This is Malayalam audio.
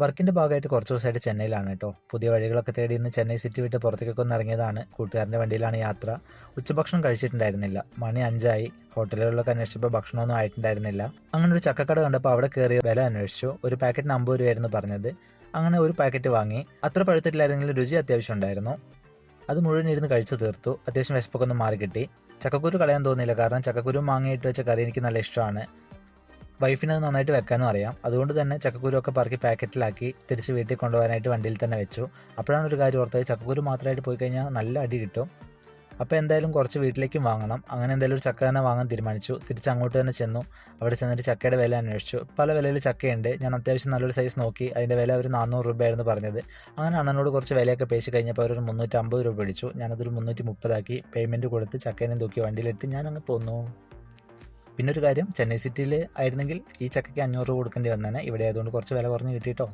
വർക്കിന്റെ ഭാഗമായിട്ട് കുറച്ച് ദിവസമായിട്ട് ചെന്നൈയിലാണ് കേട്ടോ. പുതിയ വഴികളൊക്കെ തേടി ഇന്ന് ചെന്നൈ സിറ്റി വിട്ട് പുറത്തേക്കൊക്കെ ഒന്ന് ഇറങ്ങിയതാണ്. കൂട്ടുകാരന്റെ വണ്ടിയിലാണ് യാത്ര. ഉച്ചഭക്ഷണം കഴിച്ചിട്ടുണ്ടായിരുന്നില്ല. മണി അഞ്ചായി. ഹോട്ടലുകളിലൊക്കെ അന്വേഷിച്ചപ്പോൾ ഭക്ഷണമൊന്നും ആയിട്ടുണ്ടായിരുന്നില്ല. അങ്ങനെ ഒരു ചക്കക്കട കണ്ടപ്പോൾ അവിടെ കയറി വില അന്വേഷിച്ചു. ഒരു പാക്കറ്റിന് അമ്പത് രൂപയായിരുന്നു പറഞ്ഞത്. അങ്ങനെ ഒരു പാക്കറ്റ് വാങ്ങി. അത്ര പഴുത്തിട്ടില്ലായിരുന്നെങ്കിലും രുചി അത്യാവശ്യം ഉണ്ടായിരുന്നു. അത് മുഴുവൻ ഇരുന്ന് കഴിച്ചു തീർത്തു. അത്യാവശ്യം വിശപ്പൊക്കെ ഒന്ന് മാറി കിട്ടി ചക്കക്കുരു കളയാൻ തോന്നിയില്ല. കാരണം ചക്കക്കുരു മാങ്ങയിട്ട് വെച്ച കറി എനിക്ക് നല്ല ഇഷ്ടമാണ്. വൈഫിന് അത് നന്നായിട്ട് വെക്കാനും അറിയാം. അതുകൊണ്ട് തന്നെ ചക്കക്കുരു ഒക്കെ പറക്കി പാക്കറ്റിലാക്കി തിരിച്ച് വീട്ടിൽ കൊണ്ടുപോകാനായിട്ട് വണ്ടിയിൽ തന്നെ വെച്ചു. അപ്പോഴാണ് ഒരു കാര്യം ഓർത്തത് ചക്കക്കുരു മാത്രമായിട്ട് പോയി കഴിഞ്ഞാൽ നല്ല അടി കിട്ടും. അപ്പോൾ എന്തായാലും കുറച്ച് വീട്ടിലേക്കും വാങ്ങണം. അങ്ങനെ എന്തായാലും ഒരു ചക്ക തന്നെ വാങ്ങാൻ തീരുമാനിച്ചു. തിരിച്ച് അങ്ങോട്ട് തന്നെ ചെന്നു. അവിടെ ചെന്നിട്ട് ചക്കയുടെ വില അന്വേഷിച്ചു. പല വിലയിൽ ചക്കയുണ്ട്. ഞാൻ അത്യാവശ്യം നല്ലൊരു സൈസ് നോക്കി. അതിന്റെ വില ഒരു നാനൂറ് രൂപയായിരുന്നു പറഞ്ഞത്. അങ്ങനെ അണ്ണനോട് കുറച്ച് വിലയൊക്കെ പേശി കഴിഞ്ഞപ്പോൾ അവരൊരു മുന്നൂറ്റമ്പത് രൂപ പിടിച്ചു. ഞാനതൊരു മുന്നൂറ്റി മുപ്പതാക്കി പേയ്മെന്റ് കൊടുത്ത് ചക്കേനെ തൂക്കി വണ്ടിയിലിട്ട് ഞാൻ പോന്നു. പിന്നെ ഒരു കാര്യം ചെന്നൈ സിറ്റിയിൽ ആയിരുന്നെങ്കിൽ ഈ ചക്കയ്ക്ക് അഞ്ഞൂറ് രൂപ കൊടുക്കേണ്ടി വന്നേനെ. ഇവിടെ ആയതുകൊണ്ട് കുറച്ച് വില കുറഞ്ഞ് കിട്ടിയിട്ടോ.